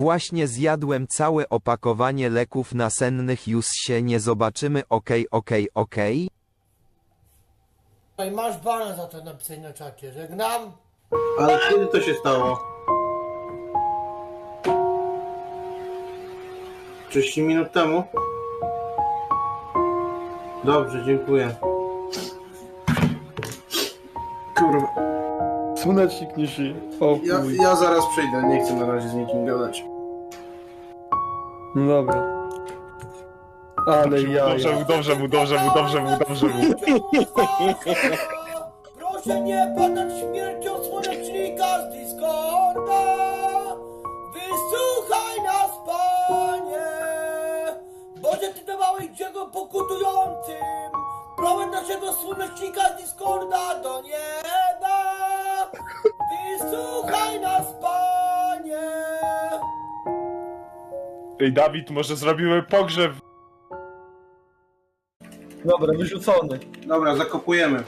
Właśnie zjadłem całe opakowanie leków nasennych już się nie zobaczymy okej okej okej. Masz bana za to napisać na czacie. Żegnam. Ale kiedy to się stało? 30 minut temu? Dobrze, dziękuję. Kurwa. Słonecznik nie żyje. O Ja, chuj. ja zaraz przejdę, nie chcę na razie z nikim gadać. No dobra. Ale ja. Dobrze mu, dobrze mu, dobrze mu, dobrze mu, dobrze mu. Proszę nie padać śmiercią Dawałeś dziego pokutującym. Prowadź naszego słonecznika z Discorda do nieba. Wysłuchaj nas, panie. Ej, Dawid, może zrobimy pogrzeb? Dobra, wyrzucony. Dobra, zakopujemy.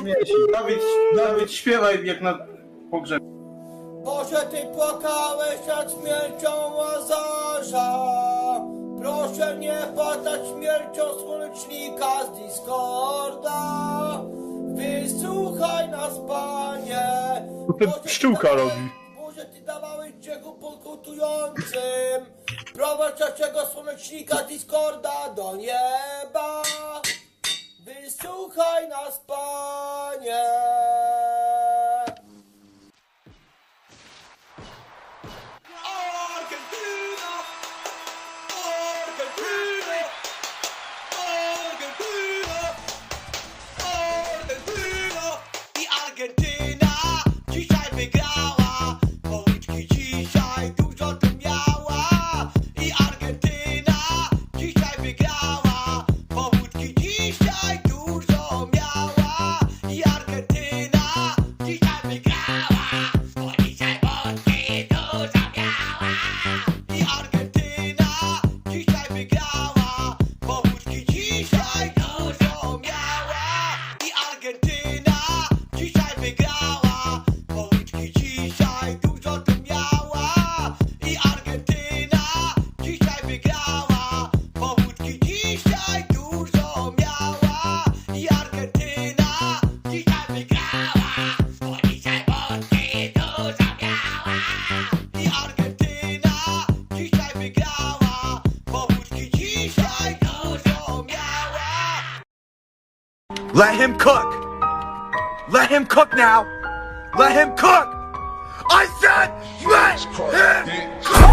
Śmieci. Dawid, Dawid, śpiewaj jak na pogrzebie. Boże, ty płakałeś nad śmiercią Łazarza. Proszę nie padać śmiercią słonecznika z Discorda. Wysłuchaj nas, panie. To ten Boże, ty pszczółka dawałeś- robi. Boże, ty dawałeś dzieku pokutującym. Prowadź naszego słonecznika z Discorda do nieba. Wysłuchaj nas, panie. Let him cook. Let him cook now. Let him cook. I said let him cook.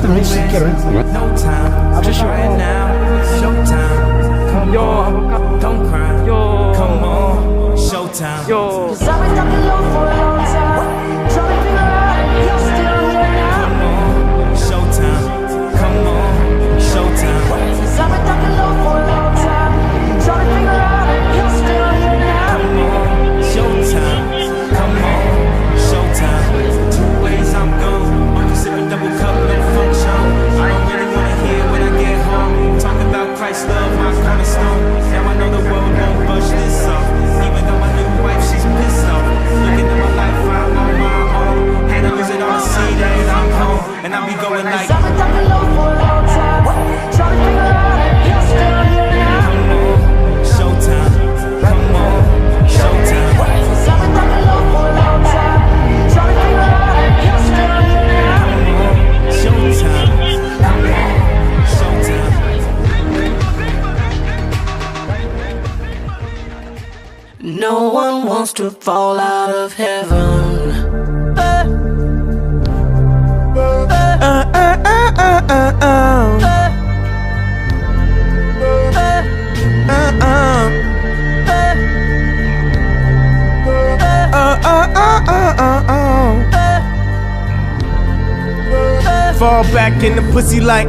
Showtime. No time. Krzysiu. Right now, it's your time. Come Jo, on, don't cry. Jo. Come on, showtime. Jo. Come No one wants to fall out of heaven. Fall back in the pussy like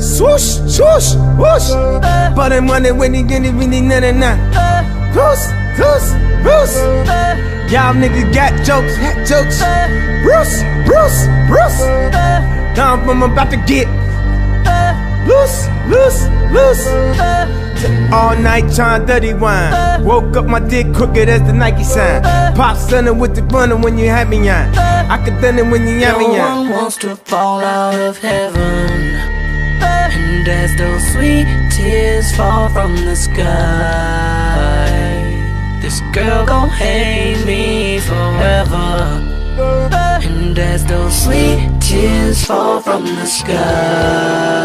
swoosh, swoosh, whoosh. But I'm wondering when he get it, really, na na na. Goose, goose, Bruce. Y'all niggas got jokes, hat jokes. Bruce, Bruce, Bruce. Now I'm about to get loose, loose, loose. All night trying dirty wine. Woke up my dick crooked as the Nike sign. Pop stunning with the runner when you had me on. I could done it when you had No me on. No one wants to fall out of heaven. And as those sweet tears fall from the sky, this girl gon' hate me forever. And as those sweet tears fall from the sky,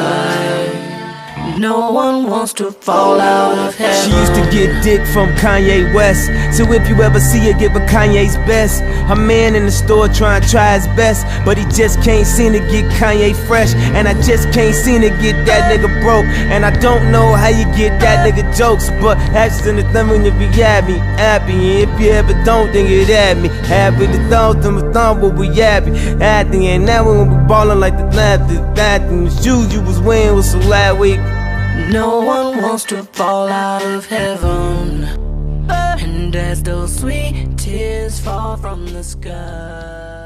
no one wants to fall out of heaven. She used to get dick from Kanye West. So if you ever see her, give her Kanye's best. Her man in the store trying to try his best, but he just can't seem to get Kanye fresh. And I just can't seem to get that nigga broke. And I don't know how you get that nigga jokes, but action the thumb when you be happy, happy. And if you ever don't, then get at me. Happy the thumb, thumb, thumb, but we happy. And now when we ballin' like the left, the shoes you was wearing was so we No one wants to fall out of heaven. And as those sweet tears fall from the sky.